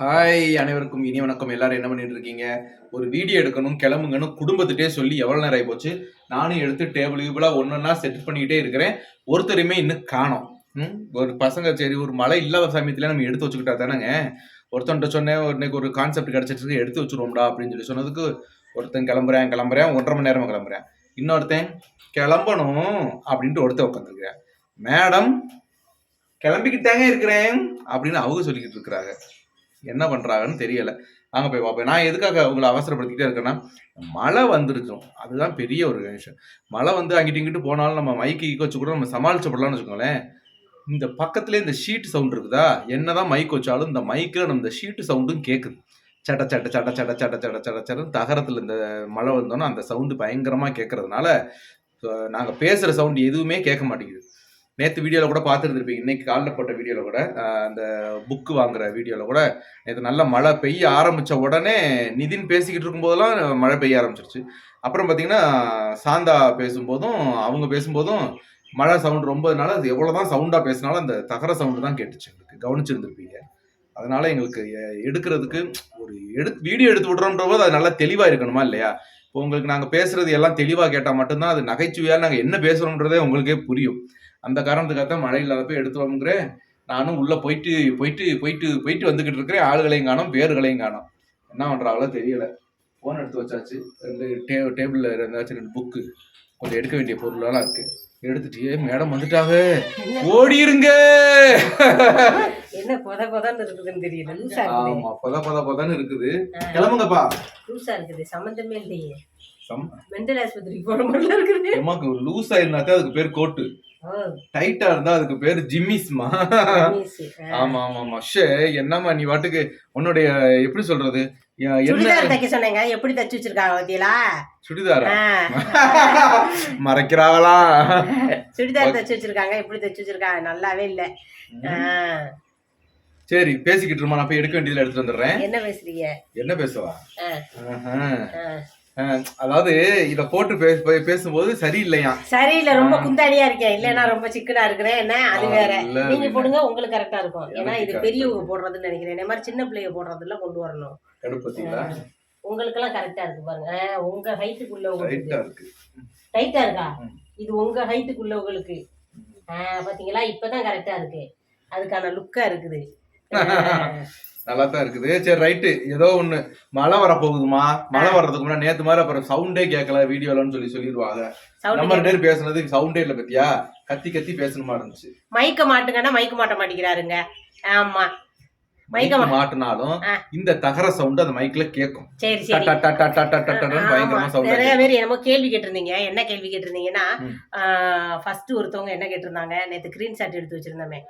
Hi அனைவருக்கும் இனி வணக்கம். எல்லாரும் என்ன பண்ணிட்டு இருக்கீங்க? ஒரு வீடியோ எடுக்கணும் கிளம்புங்கன்னு குடும்பத்திட்டே சொல்லி எவ்வளவு நேரம் ஆகிப்போச்சு போச்சு நானும் எடுத்து டேபிள் கீபிளா ஒன்னொன்னா செட் பண்ணிக்கிட்டே இருக்கிறேன். ஒருத்தரையுமே இன்னும் காணும். ம், ஒரு பசங்க சரி ஒரு மழை இல்லாத சமயத்துல நம்ம எடுத்து வச்சுக்கிட்டா தானேங்க? ஒருத்தன்ட்ட சொன்னேன் ஒரு இன்னைக்கு ஒரு கான்செப்ட் கிடைச்சிட்டு எடுத்து வச்சிருவோம்டா அப்படின்னு சொல்லி சொன்னதுக்கு ஒருத்தன் கிளம்புறேன் கிளம்புறேன் ஒன்றரை மணி நேரமா கிளம்புறேன். இன்னொருத்தன் கிளம்பணும் அப்படின்ட்டு ஒருத்தன் உட்காந்துருக்கிறேன் மேடம் கிளம்பிக்கிட்டாங்க இருக்கிறேன் அப்படின்னு அவங்க சொல்லிக்கிட்டு இருக்கிறாங்க. என்ன பண்ணுறாங்கன்னு தெரியல. நாங்கள் போய் பார்ப்போம். நான் எதுக்காக உங்களை அவசரப்படுத்திக்கிட்டே இருக்கேன்னா மழை வந்துருச்சோம். அதுதான் பெரிய ஒரு விஷயம். மழை வந்து அங்கிட்டு இங்கிட்டு போனாலும் நம்ம மைக்கு வச்சு கூட நம்ம சமாளிச்சப்படலாம்னு வச்சுக்கோங்களேன். இந்த பக்கத்துலேயே இந்த ஷீட் சவுண்ட் இருக்குதா? என்னதான் மைக் வச்சாலும் இந்த மைக்கில் நம்ம இந்த ஷீட்டு சவுண்டும் கேட்குது சட்ட சட்ட சட்ட சட்ட சட்ட சட்ட சட்ட சட்ட தகரத்தில் இந்த மழை வந்தோன்னா அந்த சவுண்டு பயங்கரமாக கேட்கறதுனால நாங்கள் பேசுகிற சவுண்டு எதுவுமே கேட்க மாட்டேங்குது. நேற்று வீடியோவில் கூட பார்த்துருந்துருப்பீங்க. இன்னைக்கு காலில் போட்ட வீடியோவில் கூட அந்த புக்கு வாங்குற வீடியோவில் கூட நேற்று நல்ல மழை பெய்ய ஆரம்பித்த உடனே நிதின் பேசிக்கிட்டு இருக்கும்போதெல்லாம் மழை பெய்ய ஆரம்பிச்சிருச்சு. அப்புறம் பார்த்தீங்கன்னா சாந்தா பேசும்போதும் அவங்க பேசும்போதும் மழை சவுண்ட் ரொம்பனால அது எவ்வளோ தான் சவுண்டாக பேசினாலும் அந்த தகர சவுண்டு தான் கேட்டுச்சு எங்களுக்கு. கவனிச்சிருந்துருப்பீங்க. அதனால எங்களுக்கு எடுக்கிறதுக்கு ஒரு எடு வீடியோ எடுத்து விட்றோன்ற போது அது நல்லா தெளிவாக இருக்கணுமா இல்லையா? இப்போ உங்களுக்கு நாங்கள் பேசுறது எல்லாம் தெளிவாக கேட்டால் மட்டும்தான் அது நகைச்சுவையாக நாங்கள் என்ன பேசுகிறோன்றதே உங்களுக்கே புரியும். அந்த காரணத்துக்காக தான் மழை இல்லாதப்ப எடுத்து வாங்குறேன் நானும் உள்ள போயிட்டு போயிட்டு போயிட்டு போயிட்டு வந்துகிட்டு இருக்கிறேன் ஆளுகளையும் காணோம் பேர்களையும் காணோம். என்ன பண்றாங்களோ தெரியல. ஃபோன் எடுத்து வச்சாச்சு. ரெண்டு டே டேபிளில் இருந்தாச்சும் ரெண்டு புக்கு கொஞ்சம் எடுக்க வேண்டிய பொருளெல்லாம் இருக்கு. எடுத்துட்டு மேடம் வந்துட்டாங்க. ஓடிருங்க. என்ன கொத கொதன்னு இருக்குதுன்னு தெரியல. இருக்குது. ஆமா பொத பொத பொதன்னு இருக்குது. கிளம்புங்கப்பா. லூசா இருக்குது சம்மந்தமே இல்லையே. மெண்டல் ஆஸ்பத்திரிக்கு போற மாதிரில இருக்குது எம்மாக்கு லூஸ் ஆயிருந்தாத்தே அதுக்கு பேர் கோட்டு. டைட்டா இருந்தா அதுக்கு பேர் ஜிம்மிஸ்மா. மிஸ். ஆ. ஆமா ஆமா ஆமா. ஷே என்னம்மா நீ வாட்டுக்கு உன்னுடைய எப்படி சொல்றது? சுடிதார் தைக்க சொன்னேங்க. எப்படி தச்சு வச்சிருக்காங்க பாத்தீங்களா சுடிதாரா. மறைக்கிறாங்களா சுடிதார் தச்சு வச்சிருக்காங்க. எப்படி தச்சு வச்சிருக்காங்க? நல்லாவே இல்ல. சரி பேசிக்கிட்டு இருமா. நான் போய் எடுக்க வேண்டியதுல எடுத்துட்டு வந்துடுறேன். என்ன பேசுறீங்க? என்ன பேசுவா? அதாவது இத போட்டு பே- பே- பேசும்போது சரியில்லையா? சரியில்லை ரொம்ப குந்தாடியா இருக்கேன். இல்லன்னா ரொம்ப சிக்கனா இருக்கிறேன். என்ன? அது வேற. நீங்க. போடுங்க உங்களுக்கு கரெக்டா இருக்கும். ஏன்னா இது பெரியவங்க போடுறதுன்னு நினைக்கிறேன். இந்த மாதிரி சின்ன பிள்ளைங்க போடுறதுல கொண்டு வரணும். உங்களுக்கு எல்லாம் கரெக்டா இருக்கு பாருங்க. உங்க ஹைட்டுக்குள்ள உங்களுக்கு டைட்டா இருக்கா. இது உங்க ஹைட்டுக்குள்ள உங்களுக்கு. பாத்தீங்களா இப்பதான் கரெக்டா இருக்கு. அதுக்கான லுக்கா இருக்குது. நல்லா தான் இருக்குது சரி ரைட்டு ஏதோ ஒண்ணு. மழை வர போகுதுமா மழை வர்றதுக்கு முன்னாடி நேத்து மாதிரி அப்புறம் சவுண்டே கேட்கல வீடியோலன்னு சொல்லி சொல்லிடுவாங்க. நம்ம ரெண்டு பேரும் பேசுனதுக்கு சவுண்டே இல்ல பத்தியா? கத்தி கத்தி பேசணுமா இருந்துச்சு. மைக்க மாட்டுங்கன்னா மைக்க மாட்ட மாட்டேங்கிறாருங்க. ஆமா. மாட்டினாலும். இந்த தகர சவுண்ட் அந்த மைக்ல கேட்கும். சரி சரி. பயங்கரமா சவுண்ட் நிறைய பேர் என்னமோ கேள்வி கேட்டிருந்தீங்க. என்ன கேள்வி கேட்டிருந்தீங்கன்னா. ஃபர்ஸ்ட் ஒருத்தவங்க என்ன கேட்டிருந்தாங்க? நேத்து கிரீன் ஷர்ட் எடுத்து வச்சிருந்தோமே.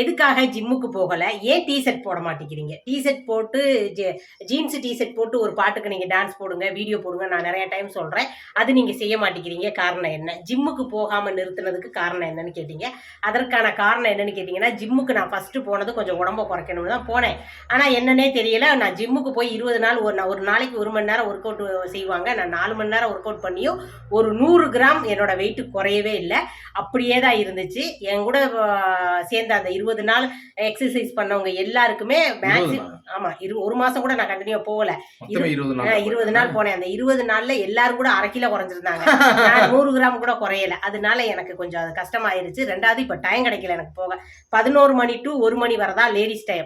எதுக்காக ஜிம்முக்கு போகல? ஏன் டி ஷர்ட் போட மாட்டேங்கிறீங்க? டி ஷர்ட் போட்டு ஜீன்ஸ் டி ஷர்ட் போட்டு ஒரு பாட்டுக்கு நீங்க டான்ஸ் போடுங்க வீடியோ போடுங்க நான் நிறைய டைம் சொல்றேன். அது நீங்க செய்ய மாட்டேங்கிறீங்க. காரணம் என்ன? ஜிம்முக்கு போகாம நிறுத்தினதுக்கு காரணம் என்னன்னு கேட்டீங்க. அதற்கான காரணம் என்னன்னு கேட்டீங்கன்னா ஜிம்முக்கு நான் ஃபர்ஸ்ட் போனது கொஞ்சம் உடம்ப குறைக்கணும்னு தான் போனேன். ஆனா என்னன்னே தெரியல. நான் ஜிம்முக்கு போய் இருபது நாள் ஒரு நா- ஒரு நாளைக்கு ஒரு மணி நேரம் ஒர்க் அவுட் செய்வாங்க. நான் நாலு மணி நேரம் ஒர்க் அவுட் பண்ணியும் ஒரு நூறு கிராம் என்னோட வெயிட் குறையவே இல்லை. அப்படியே தான் இருந்துச்சு. என் கூட சேர்ந்த அந்த இருபது நாள் எக்ஸசைஸ் பண்ணவங்க எல்லாருக்குமே மேக்ஸிமம் ஆமா இரு ஒரு மாசம் கூட நான் கண்டினியூ போகல. இருபது நாள் இருபது நாள் போனேன். அந்த இருபது நாள்ல எல்லாரும் கூட அரை கிலோ குறைஞ்சிருந்தாங்க. நான் நூறு கிராம் கூட குறையல. அதனால எனக்கு கொஞ்சம் அது கஷ்டமாயிருச்சு. ரெண்டாவது இப்ப டைம் கிடைக்கல எனக்கு போக. பதினோரு மணி டு ஒரு மணி வரதான் லேடிஸ் டைம்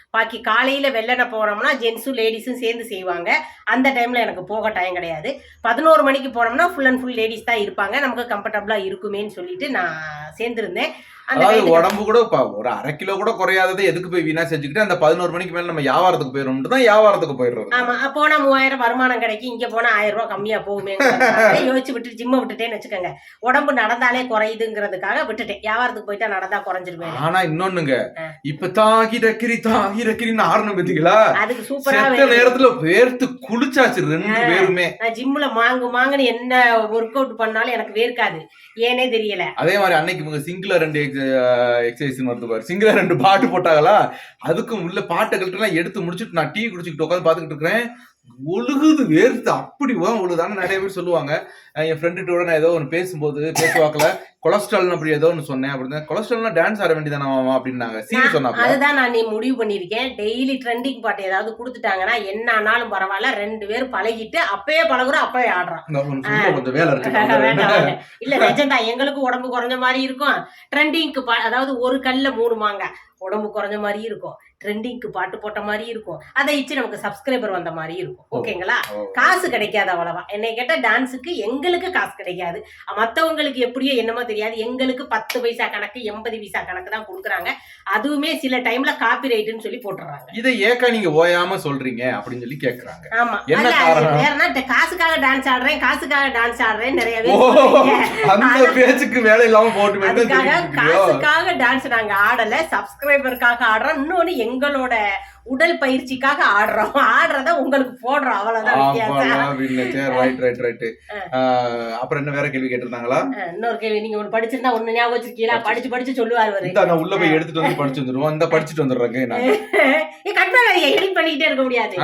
பாக்கி காலையில வெள்ளன போனோம்னா ஜென்ஸும் லேடிஸும் சேர்ந்து செய்வாங்க. அந்த டைம்ல எனக்கு போக டைம் கிடையாது. பதினோரு மணிக்கு போனோம்னா ஃபுல் அண்ட் ஃபுல் லேடிஸ் தான் இருப்பாங்க. நமக்கு கம்ஃபர்டபுளா இருக்குமேன்னு சொல்லிட்டு நான் சேர்ந்திருந்தேன். அதாவது உடம்பு கூட ப- ஒரு அரை கிலோ கூட குறையாததை எதுக்கு போய் வீணா செஞ்சுக்கிட்டு அந்த பதினோரு மணிக்கு மேல நம்ம வியாபாரத்துக்கு போயிடும் தான் வியாபாரத்துக்கு போயிடுறது. ஆமா போனா மூவாயிரம் வருமானம் கிடைக்கும் இங்க போனா ஆயிரம் ரூபாய் கம்மியா போகுமே. யோசிச்சு விட்டு ஜிம்ம விட்டுட்டேன்னு வச்சுக்கோங்க. உடம்பு நடந்தாலே குறையுதுங்கிறதுக்காக விட்டுட்டேன். வியாபாரத்துக்கு போயிட்டா நடந்தா குறைஞ்சிருவேன் ஆனா இன்னொன்னுங்க. இப்ப தாகி ரக்கிரி தாகி ரக்கிரின்னு ஆரணும் பத்தீங்களா? செத்த நேரத்துல வேர்த்து குளிச்சாச்சு ரெண்டு. பேருமே. ஜிம்ல மாங்கு மாங்குன்னு என்ன ஒர்க் அவுட் பண்ணாலும் எனக்கு வேர்க்காது. ஏனே தெரியல. அதே மாதிரி அன்னைக்கு இவங்க சிங்கிள ரெண்டு எக்ஸசைஸ் வருது பாரு சிங்கிள ரெண்டு பாட்டு போட்டாங்களா? அதுக்கும் உள்ள பாட்டை கழட்டெல்லாம் எடுத்து முடிச்சுட்டு நான் டீ குடிச்சுக்கிட்டு உட்காந்து பாத்துக்கிட்டு இருக்கிறேன். ஒழுகுது வேர்த்து அப்படி ஒழுகுதான்னு நிறைய பேர் சொல்லுவாங்க. என் ஃப்ரெண்டுகிட்ட கூட நான் ஏதோ ஒன்று பேசும்போது பேசுவாக்கல கொலஸ்ட்ரால் அப்படி ஏதோ ஒன்று சொன்னேன். அப்படின்னு கொலஸ்ட்ரால்னா டான்ஸ் ஆட வேண்டியதானே மாமா அப்படின்னாங்க. சீரி சொன்னாப்ல. அதுதான் நான் நீ முடிவு பண்ணிருக்கேன் டெய்லி ட்ரெண்டிங் பாட்டு ஏதாவது கொடுத்துட்டாங்கன்னா என்ன ஆனாலும் பரவாயில்ல. ரெண்டு பேரும் பழகிட்டு அப்பயே பழகுறோம் அப்பயே கொஞ்சம் வேலை இருக்கு. இல்ல நிஜம்தா எங்களுக்கு உடம்பு குறைஞ்ச மாதிரி இருக்கும். ட்ரெண்டிங்க்கு அதாவது ஒரு கல்ல மூணு மாங்க. உடம்பு குறைஞ்ச மாதிரி இருக்கும். ட்ரெண்டிங்க்கு பாட்டு போட்ட மாதிரி இருக்கும். அதை இச்சு நமக்கு சப்ஸ்கிரைபர் வந்த மாதிரி இருக்கும். ஓகேங்களா. காசு கிடைக்காது அவ்வளவா. என்னை கேட்ட டான்ஸுக்கு எங்களுக்கு காசு கிடைக்காது. மத்தவங்களுக்கு எப்படியோ என்னமோ தெரியாது. எங்களுக்கு பத்து பைசா கணக்கு எண்பது பைசா கணக்கு தான் கொடுக்குறாங்க. அதுவுமே சில டைம்ல காப்பி ரைட்டுன்னு சொல்லி போட்டுறாங்க இதை ஏக்கா நீங்க ஓயாம சொல்றீங்க அப்படின்னு சொல்லி கேக்குறாங்க. ஆமா. என்ன? வேறனா காசுக்காக டான்ஸ் ஆடுறேன் காசுக்காக டான்ஸ் ஆடுறேன் நிறைய பேர். அந்த பேச்சுக்கு வேலை இல்லாம போட்டு அதுக்காக? காசுக்காக டான்ஸ் நாங்க ஆடல சப்ஸ்கிரைபருக்காக ஆடுறோம். இன்னொன்னு எங்களோட உடல் பயிற்சிக்காக ஆடுறோம். ஆடுறத உங்களுக்கு போடுறோம். அவ்வளவுதான் அப்புறம் என்ன வேற கேள்வி கேட்டிருந்தாங்களா? இன்னொரு கேள்வி. நீங்க ஒண்ணு படிச்சிருந்தா ஒண்ணு ஞாபகம் வச்சிருக்கீங்களா? படிச்சு. படிச்சு சொல்லுவாரு நான் உள்ள போய் எடுத்துட்டு வந்து படிச்சு வந்துருவோம். இந்த படிச்சுட்டு வந்துடுறேங்க எடிட் பண்ணிக்கிட்டே இருக்க முடியாது.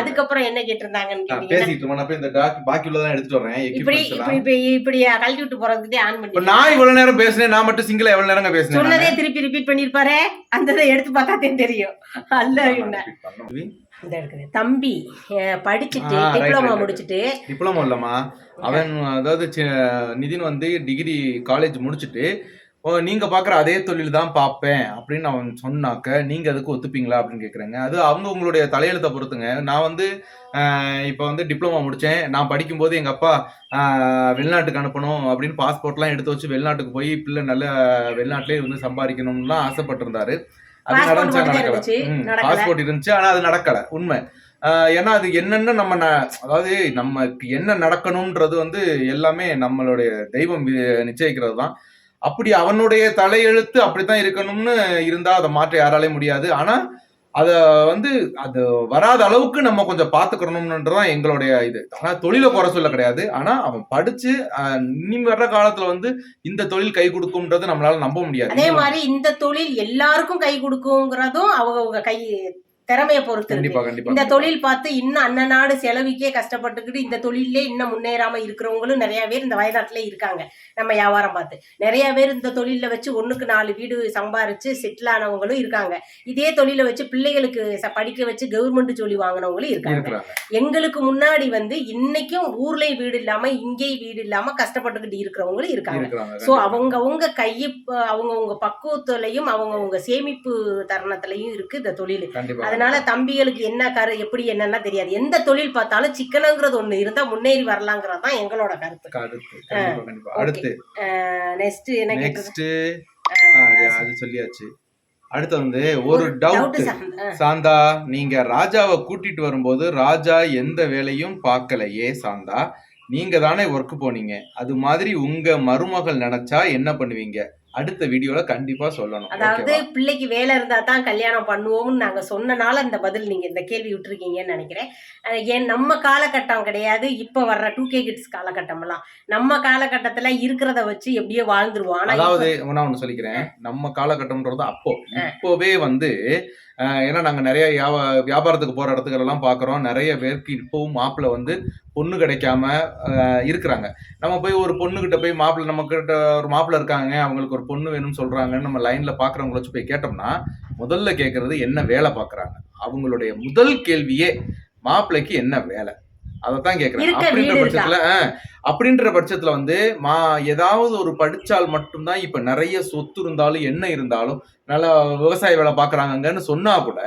அதுக்கப்புறம் என்ன கேட்டிருந்தாங்கன்னு பேசிட்டு. நான் போய் இந்த டாக் பாக்கி உள்ளதான் எடுத்துட்டு வரேன் இப்படி இப்படி. இப்படி கழட்டி விட்டு போறதுக்கு ஆன் பண்ணி நான் இவ்வளவு நேரம் பேசினேன். நான் மட்டும் சிங்கிளா எவ்வளவு நேரம் பேசினேன் சொன்னதே திருப்பி ரிப்பீட் பண்ணிருப்பாரு? அந்த எடுத்து பார்த்தாதே தெரியும். அல்ல இருக்குது. தம்பி படிச்சுட்டு டிப்ளமா. முடிச்சுட்டு. டிப்ளமோ இல்லம்மா. அவன் அதாவது நிதின் வந்து டிகிரி காலேஜ் முடிச்சுட்டு ஓ, நீங்க பாக்குற அதே தொழில் தான் பார்ப்பேன் அப்படின்னு அவன் சொன்னாக்க நீங்க அதுக்கு ஒத்துப்பீங்களா அப்படின்னு கேக்குறாங்க. அது அவங்க உங்களுடைய தலையெழுத்தை பொறுத்துங்க. நான் வந்து இப்ப வந்து டிப்ளமோ முடிச்சேன். நான் படிக்கும்போது எங்க அப்பா ஆஹ், வெளிநாட்டுக்கு அனுப்பணும் அப்படின்னு பாஸ்போர்ட்லாம் எடுத்து வச்சு வெளிநாட்டுக்கு போய் பிள்ளை நல்ல வெளிநாட்டிலே இருந்து சம்பாதிக்கணும்லாம் ஆசைப்பட்டிருந்தாரு. அது நடந்துச்சா நடக்கல. பாஸ்போர்ட் இருந்துச்சு ஆனா அது நடக்கல. உண்மை. ஆஹ் ஏன்னா அது என்னன்னு நம்ம ந- அதாவது நமக்கு என்ன நடக்கணும்ன்றது வந்து எல்லாமே நம்மளுடைய தெய்வம் நிச்சயிக்கிறது தான். அப்படி அவனுடைய தலையெழுத்து அப்படித்தான் இருக்கணும்னு இருந்தா அதை மாற்ற யாராலையும் முடியாது. ஆனா அத வந்து அது வராத அளவுக்கு நம்ம கொஞ்சம் பாத்துக்கணும்ன்றதான் எங்களுடைய இது. ஆனா தொழில குறை சொல்ல கிடையாது. ஆனா அவன் படிச்சு இனி வர்ற காலத்துல வந்து இந்த தொழில் கை கொடுக்கும்ன்றது நம்மளால நம்ப முடியாது. அதே மாதிரி இந்த தொழில் எல்லாருக்கும் கை கொடுக்குங்கிறதும் அவங்க கை திறமைய பொறுத்து இருக்கு. இந்த தொழில் பார்த்து இன்னும் அண்ணன் நாடு செலவுக்கே கஷ்டப்பட்டுக்கிட்டு இந்த தொழிலே இன்னும் முன்னேறாம இருக்கிறவங்களும் நிறைய பேர் இந்த வயநாட்டுல இருக்காங்க நம்ம வியாபாரம் பார்த்து. நிறைய பேர் இந்த தொழில வச்சு ஒண்ணுக்கு நாலு வீடு சம்பாரிச்சு செட்டில் ஆனவங்களும் இருக்காங்க. இதே தொழிலை வச்சு பிள்ளைகளுக்கு படிக்க வச்சு கவர்மெண்ட் ஜொலி வாங்கினவங்களும் இருக்காங்க. எங்களுக்கு முன்னாடி வந்து இன்னைக்கும் ஊர்லயும் வீடு இல்லாம இங்கேயும் வீடு இல்லாம கஷ்டப்பட்டுக்கிட்டு இருக்கிறவங்களும் இருக்காங்க. சோ அவங்க அவங்க கையை அவங்க உங்க பக்குவத்திலையும் அவங்க உங்க சேமிப்பு தருணத்திலையும் இருக்கு இந்த தொழில். அதனால தம்பிகளுக்கு என்ன கரு எப்படி என்னன்னா தெரியாது. எந்த தொழில் பார்த்தாலும் சிக்கனங்கிறது ஒண்ணு இருந்தா முன்னேறி வரலாங்கிறது தான் எங்களோட கருத்து. அடுத்து. நெக்ஸ்ட் என்ன நெக்ஸ்ட் அது சொல்லியாச்சு. அடுத்து வந்து ஒரு டவுட் டவுட் சாந்தா நீங்க ராஜாவை கூட்டிட்டு வரும்போது ராஜா எந்த வேலையும் பார்க்கலையே சாந்தா. நீங்க தானே ஒர்க் போனீங்க. அது மாதிரி உங்க மருமகள் நினைச்சா என்ன பண்ணுவீங்க? அடுத்த வீடியோல கண்டிப்பா சொல்லணும். அதாவது? பிள்ளைக்கு வேலை இருந்தா தான் கல்யாணம் பண்ணுவோம்னு நாங்க சொன்னனால இந்த பதில் நீங்க இந்த கேள்வி விட்டுருக்கீங்கன்னு நினைக்கிறேன். ஏன் நம்ம காலகட்டம் கிடையாது இப்ப வர்ற டூ கே கிட்ஸ் காலகட்டம் எல்லாம். நம்ம காலகட்டத்துல இருக்கிறத வச்சு எப்படியோ வாழ்ந்துருவோம். அதாவது நான் ஒண்ணு சொல்லிக்கிறேன். நம்ம காலகட்டம்ன்றது அப்போ. இப்போவே வந்து ஏன்னா நாங்கள் நிறைய வியாபா- வியாபாரத்துக்கு போகிற இடத்துக்கு எல்லாம் நிறைய பேருக்கு இப்போவும் மாப்பிள்ளை வந்து பொண்ணு கிடைக்காம இருக்கிறாங்க. நம்ம போய் ஒரு பொண்ணுகிட்ட போய் மாப்பிள்ளை நம்ம கிட்ட ஒரு மாப்பிள்ளை இருக்காங்க அவங்களுக்கு ஒரு பொண்ணு வேணும்னு சொல்கிறாங்கன்னு நம்ம லைனில் பார்க்குறவங்கள வச்சு போய் கேட்டோம்னா முதல்ல கேட்குறது என்ன வேலை பார்க்குறாங்க அவங்களுடைய முதல் கேள்வியே மாப்பிள்ளைக்கு என்ன வேலை? அதைத்தான் கேக்குறேன். அப்படின்ற பட்சத்துல அப்படின்ற பட்சத்துல வந்து மா ஏதாவது ஒரு படிச்சால் மட்டும்தான் இப்ப நிறைய சொத்து இருந்தாலும் என்ன இருந்தாலும் நல்லா விவசாய வேலை பாக்குறாங்கன்னு சொன்னா கூட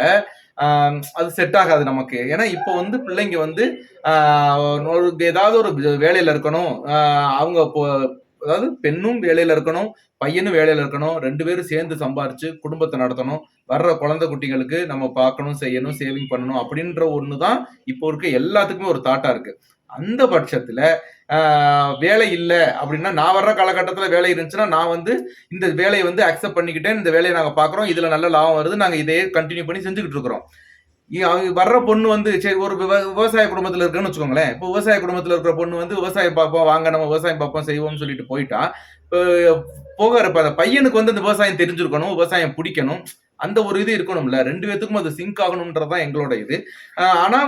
அது செட் ஆகாது நமக்கு. ஏன்னா இப்போ வந்து பிள்ளைங்க வந்து ஒரு ஏதாவது ஒரு வேலையில இருக்கணும் அவங்க இப்போ அதாவது பெண்ணும் வேலையில இருக்கணும் பையனும் வேலையில இருக்கணும் ரெண்டு பேரும் சேர்ந்து சம்பாரிச்சு குடும்பத்தை நடத்தணும் வர்ற குழந்தை குட்டிகளுக்கு நம்ம பார்க்கணும் செய்யணும் சேவிங் பண்ணணும் அப்படின்ற ஒன்று தான் இப்போ இருக்க எல்லாத்துக்குமே ஒரு தாட்டா இருக்கு. அந்த பட்சத்துல வேலை இல்லை அப்படின்னா நான் வர்ற காலகட்டத்தில் வேலை இருந்துச்சுன்னா நான் வந்து இந்த வேலையை வந்து அக்செப்ட் பண்ணிக்கிட்டேன் இந்த வேலையை நாங்கள் பார்க்குறோம் இதில் நல்ல லாபம் வருது நாங்கள் இதையே கண்டினியூ பண்ணி செஞ்சுக்கிட்டு இருக்கிறோம். அவங்க வர்ற பொண்ணு வந்து சரி ஒரு விவசாய குடும்பத்துல இருக்குன்னு வச்சுக்கோங்களேன். இப்போ விவசாய குடும்பத்துல இருக்கிற பொண்ணு வந்து விவசாயம் பார்ப்போம் வாங்க நம்ம விவசாயம் பார்ப்போம் செய்வோம்னு சொல்லிட்டு போயிட்டா இப்போ போக இருப்ப பையனுக்கு வந்து அந்த விவசாயம் தெரிஞ்சிருக்கணும் விவசாயம் பிடிக்கணும். அந்த ஒரு இது இருக்கணும்ல. ரெண்டு பேத்துக்கும் அது சிங்க் ஆகணும்ன்றதுதான் எங்களோட இது. ஆனா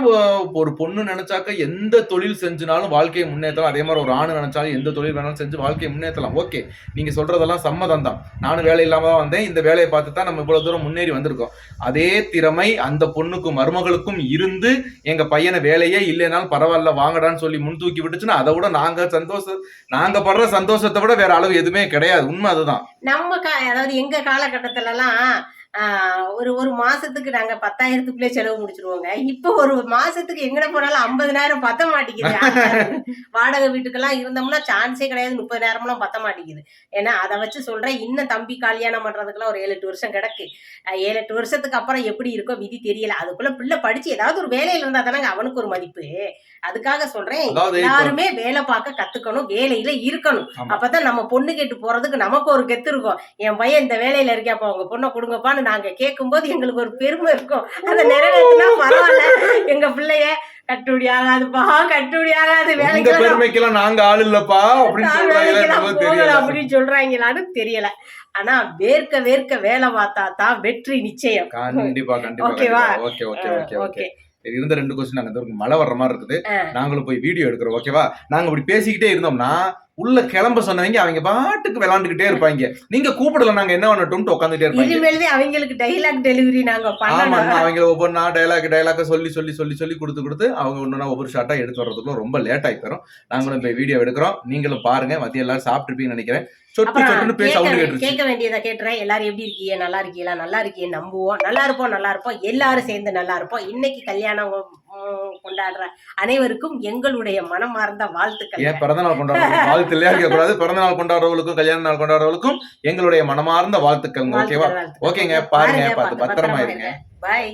ஒரு பொண்ணு நினைச்சாக்க எந்த தொழில் செஞ்சுனாலும் வாழ்க்கையை முன்னேற்றலாம் அதே மாதிரி ஒரு ஆண் நினைச்சாலும் எந்த தொழில் வேணாலும் செஞ்சு வாழ்க்கையை முன்னேற்றலாம் ஓகே நீங்க சொல்றதெல்லாம் சம்மதம் தான். நானும் வேலை இல்லாம தான் வந்தேன். இந்த வேலையை பார்த்து தான் நம்ம இவ்வளவு தூரம் முன்னேறி வந்திருக்கோம். அதே திறமை அந்த பொண்ணுக்கும் மருமகளுக்கும் இருந்து எங்க பையனை வேலையே இல்லைனாலும் பரவாயில்ல வாங்கடான்னு சொல்லி முன் தூக்கி விட்டுச்சுன்னா அதை விட நாங்க சந்தோஷம் நாங்க படுற சந்தோஷத்தை விட வேற அளவு எதுவுமே கிடையாது. உண்மை அதுதான். நம்ம அதாவது எங்க காலகட்டத்துல எல்லாம் ஒரு ஒரு மாசத்துக்கு நாங்க பத்தாயிரத்துக்குள்ளே செலவு முடிச்சிருவோங்க. இப்ப ஒரு மாசத்துக்கு எங்கட போனாலும் ஐம்பதனாயிரம் பத்த மாட்டேங்குது. வாடகை வீட்டுக்கெல்லாம் இருந்தோம்னா சான்ஸே கிடையாது. முப்பதாயிரம்லாம் பத்த மாட்டேங்குது. ஏன்னா அதை வச்சு சொல்றேன் இன்னும் தம்பி கல்யாணம் பண்றதுக்குலாம் ஒரு ஏழு எட்டு வருஷம் கிடக்கு. ஏழு எட்டு வருஷத்துக்கு அப்புறம் எப்படி இருக்கோ விதி தெரியல. அதுக்குள்ள பிள்ளை படிச்சு ஏதாவது ஒரு வேலையில இருந்தா தானங்க அவனுக்கு ஒரு மதிப்பு. அதுக்காக சொல்றேன் எல்லாருமே வேலை பார்க்க கத்துக்கணும் வேலையில இருக்கணும். அப்பதான் நம்ம பொண்ணு கேட்டு போறதுக்கு நமக்கு ஒரு கெத்து இருக்கும். என் பையன் இந்த வேலையில இருக்காப்பா உங்க பொண்ணை கொடுங்கப்பான்னு நாங்க கேட்கும்போது எங்களுக்கு ஒரு பெருமை இருக்கும். அதை நிறைவேற்றினா பரவாயில்ல. எங்க பிள்ளைய கட்டுப்படி ஆகாதுப்பா கட்டுப்படி ஆகாது வேலைக்கு பெருமைக்கெல்லாம் நாங்க ஆள் இல்லப்பா அப்படின்னு சொல்றாங்களான்னு தெரியல. ஆனா வேர்க்க வேர்க்க வேலை பார்த்தா தான் வெற்றி நிச்சயம். கண்டிப்பா கண்டிப்பா ஓகேவா? Okay okay okay okay. இருந்த ரெண்டு கொஸ்டின் நாங்க மழை வர்ற மாதிரி இருக்குது. நாங்களும் போய் வீடியோ எடுக்கிறோம் ஓகேவா? நாங்க இப்படி பேசிக்கிட்டே இருந்தோம்னா உள்ள கிளம்ப சொன்னவங்க அவங்க பாட்டுக்கு விளாண்டுக்கிட்டே இருப்பாங்க. நீங்க கூப்பிடல நாங்க என்ன பண்ணட்டும்ட்டு உட்காந்துட்டே இருப்பாங்க. அவங்களுக்கு டைலாக் டெலிவரி நாங்க ஆமா அவங்க ஒவ்வொன்றா டைலாக் டைலாக்க சொல்லி சொல்லி சொல்லி சொல்லி கொடுத்து கொடுத்து அவங்க ஒன்னொன்னா ஒவ்வொரு ஷாட்டா எடுத்து வர்றதுக்குள்ள ரொம்ப லேட் ஆகி போயிடும் நாங்களும் இப்போ வீடியோ எடுக்கிறோம். நீங்களும் பாருங்க மத்திய எல்லாரும் சாப்பிட்டுருப்பீங்கன்னு நினைக்கிறேன். சொட்டு சொட்டுன்னு பேச சவுண்ட் கேட்க வேண்டியதை கேட்டுறேன். எல்லாரும் எப்படி இருக்கீங்க? நல்லா இருக்கீங்களா? நல்லா இருக்கீங்க நம்புவோம். நல்லா இருப்போம் நல்லா இருப்போம். எல்லாரும் சேர்ந்து நல்லா இருப்போம். இன்னைக்கு கல்யாணம் கொண்டாடுற அனைவருக்கும் எங்களுடைய மனமார்ந்த வாழ்த்துக்கள். ஏன் பிறந்த நாள் கொண்டாடுறவங்க வாழ்த்து இல்லையா இருக்கக்கூடாது. பிறந்த நாள் கொண்டாடுறவங்களுக்கும் கல்யாண நாள் கொண்டாடுறவங்களுக்கும் எங்களுடைய மனமார்ந்த வாழ்த்துக்கள் ஓகேவா. ஓகேங்க பாருங்க பார்த்து பத்திரமா இருங்க. பாய்